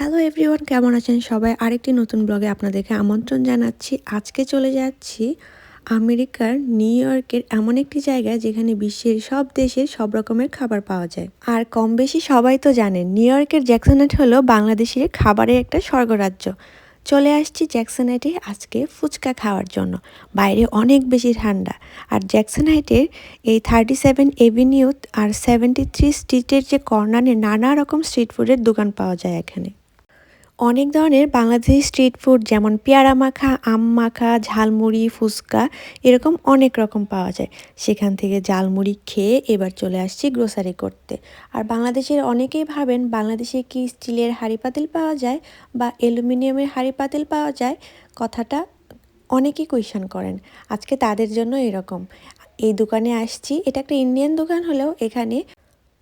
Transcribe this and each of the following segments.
Hello everyone কেমন আছেন সবাই? আরেকটি নতুন ব্লগে আপনাদেরকে আমন্ত্রণ জানাচ্ছি। আজকে চলে যাচ্ছি আমেরিকার নিউ ইয়র্কের এমন একটি জায়গা যেখানে বিশ্বের সব দেশের সব রকমের খাবার পাওয়া যায়। আর কম বেশি সবাই তো জানেন, নিউ ইয়র্কের জ্যাকসনাইট হলো বাংলাদেশের খাবারের একটা স্বর্গরাজ্য। চলে আসছি জ্যাকসনাইটে আজকে ফুচকা খাওয়ার জন্য। বাইরে অনেক বেশি ঠান্ডা। আর জ্যাকসনাইটের এই থার্টি সেভেন এভিনিউ আর সেভেন্টি থ্রি স্ট্রিটের যে কর্নারে নানা রকম স্ট্রিট ফুডের দোকান পাওয়া যায় এখানে। অনেক ধরনের বাংলাদেশি স্ট্রিট ফুড যেমন পেয়ারা মাখা, আম মাখা, ঝালমুড়ি, ফুচকা এরকম অনেক রকম পাওয়া যায়। সেখান থেকে ঝালমুড়ি খেয়ে এবার চলে আসছি গ্রোসারি করতে। আর বাংলাদেশের অনেকেই ভাবেন বাংলাদেশে কি স্টিলের হাঁড়ি পাতিল পাওয়া যায় বা অ্যালুমিনিয়ামের হাঁড়ি পাতিল পাওয়া যায়? কথাটা অনেকেই কোয়েশন করেন। আজকে তাদের জন্য এরকম। এই দোকানে আসছি। এটা একটা ইন্ডিয়ান দোকান হলেও এখানে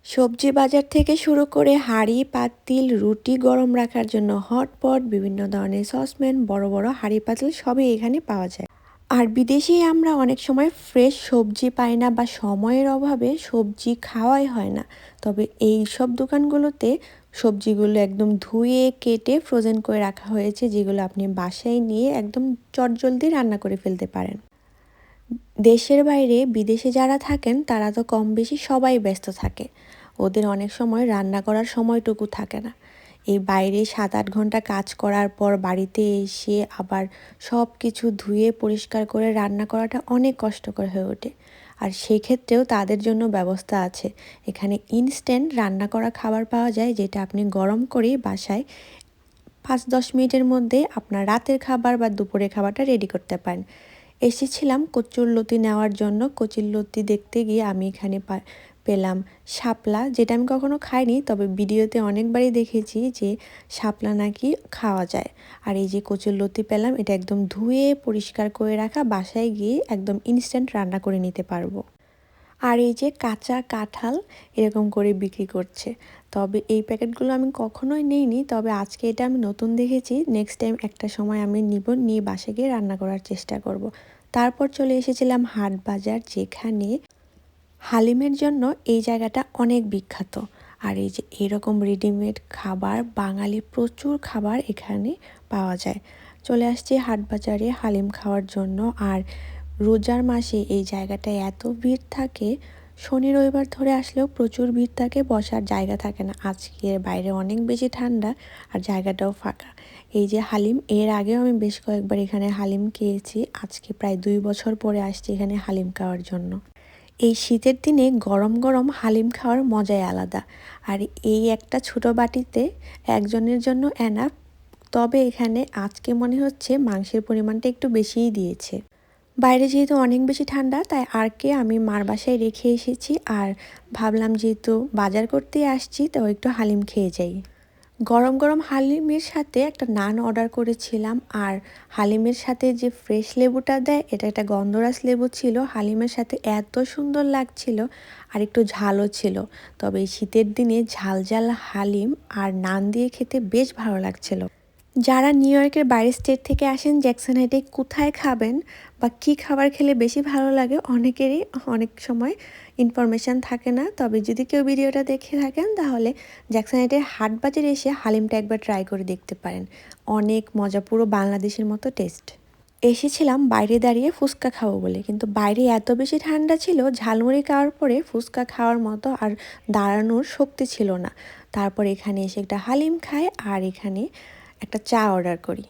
সবজি বাজার থেকে শুরু করে হাঁড়ি, পাতিল, রুটি গরম রাখার জন্য হটপট, বিভিন্ন ধরনের সসম্যান বড় বড় হাঁড়ি, পাতিল সবই এখানে পাওয়া যায়। আর বিদেশে আমরা অনেক সময় ফ্রেশ সবজি পাই না বা সময়ের অভাবে সবজি খাওয়াই হয় না। তবে এই সব দোকানগুলোতে সবজিগুলো একদম ধুয়ে, কেটে ফ্রোজেন করে রাখা হয়েছে, যেগুলো আপনি বাসায় নিয়ে একদম চটজলদি রান্না করে ফেলতে পারেন। দেশের বাইরে বিদেশে যারা থাকেন, তারা তো কম বেশি সবাই ব্যস্ত থাকে। ওদের অনেক সময় রান্না করার সময়টুকু থাকে না। এই বাইরে সাত আট ঘণ্টা কাজ করার পর বাড়িতে এসে আবার সব কিছু ধুয়ে পরিষ্কার করে রান্না করাটা অনেক কষ্টকর হয়ে ওঠে। আর সেই ক্ষেত্রেও তাদের জন্য ব্যবস্থা আছে। এখানে ইনস্ট্যান্ট রান্না করা খাবার পাওয়া যায়, যেটা আপনি গরম করেই বাসায় পাঁচ দশ মিনিটের মধ্যে আপনার রাতের খাবার বা দুপুরের খাবারটা রেডি করতে পারেন। এসেছিলাম কচুরলতি নেওয়ার জন্য। কচুরলতি দেখতে গিয়ে আমি এখানে পেলাম শাপলা, যেটা আমি কখনো খাইনি, তবে ভিডিওতে অনেকবারই দেখেছি যে শাপলা নাকি খাওয়া যায়। আর এই যে কচুরলতি পেলাম, এটা একদম ধুয়ে পরিষ্কার করে রাখা, বাসায় গিয়ে একদম ইনস্ট্যান্ট রান্না করে নিতে পারব। আর এই যে কাঁচা কাঁঠাল এরকম করে বিক্রি করছে। তবে এই প্যাকেটগুলো আমি কখনোই নেইনি, তবে আজকে এটা আমি নতুন দেখেছি। নেক্সট টাইম একটা সময় আমি নিব, নিয়ে বাসে গিয়ে রান্না করার চেষ্টা করব। তারপর চলে এসেছিলাম হাট বাজার, যেখানে হালিমের জন্য এই জায়গাটা অনেক বিখ্যাত। আর এই যে এরকম রেডিমেড খাবার বাঙালি প্রচুর খাবার এখানে পাওয়া যায়। চলে আসছি হাট বাজারে হালিম খাওয়ার জন্য। আর রোজার মাসে এই জায়গাটায় এত ভিড় থাকে, শনি রবিবার ধরে আসলেও প্রচুর ভিড় থাকে, বসার জায়গা থাকে না। আজকের বাইরে অনেক বেশি ঠান্ডা আর জায়গাটাও ফাঁকা। এই যে হালিম, এর আগেও আমি বেশ কয়েকবার এখানে হালিম খেয়েছি। আজকে প্রায় দুই বছর পরে আসছি এখানে হালিম খাওয়ার জন্য। এই শীতের দিনে গরম গরম হালিম খাওয়ার মজাই আলাদা। আর এই একটা ছোটো বাটিতে একজনের জন্য এনাফ তবে এখানে আজকে মনে হচ্ছে মাংসের পরিমাণটা একটু বেশিই দিয়েছে। বাইরে যেহেতু অনেক বেশি ঠান্ডা, তাই আরকে আমি মার বাসায় রেখে এসেছি। আর ভাবলাম যেহেতু বাজার করতে আসছি, তো একটু হালিম খেয়ে যাই। গরম গরম হালিমের সাথে একটা নান অর্ডার করেছিলাম। আর হালিমের সাথে যে ফ্রেশ লেবুটা দেয়, এটা একটা গন্ধরাস লেবু ছিল। হালিমের সাথে এত সুন্দর লাগছিল আর একটু ঝালও ছিল। তবে শীতের দিনে ঝাল ঝাল হালিম আর নান দিয়ে খেতে বেশ ভালো লাগছিল। যারা নিউ ইয়র্কের বাইরের স্টেট থেকে আসেন, জ্যাকসন হাইটে কোথায় খাবেন বা কি খাবার খেলে বেশি ভালো লাগে অনেকেরই অনেক সময় ইনফরমেশান থাকে না। তবে যদি কেউ ভিডিওটা দেখে থাকেন, তাহলে জ্যাকসন হাইটের হাট বাজারে এসে হালিমটা একবার ট্রাই করে দেখতে পারেন। অনেক মজা, পুরো বাংলাদেশের মতো টেস্ট এসেছিলাম বাইরে দাঁড়িয়ে ফুচকা খাব বলে, কিন্তু বাইরে এত বেশি ঠান্ডা ছিল, ঝালমুড়ি খাওয়ার পরে ফুচকা খাওয়ার মতো আর দাঁড়ানোর শক্তি ছিল না। তারপর এখানে এসে একটা হালিম খায়, আর এখানে একটা চা অর্ডার করি।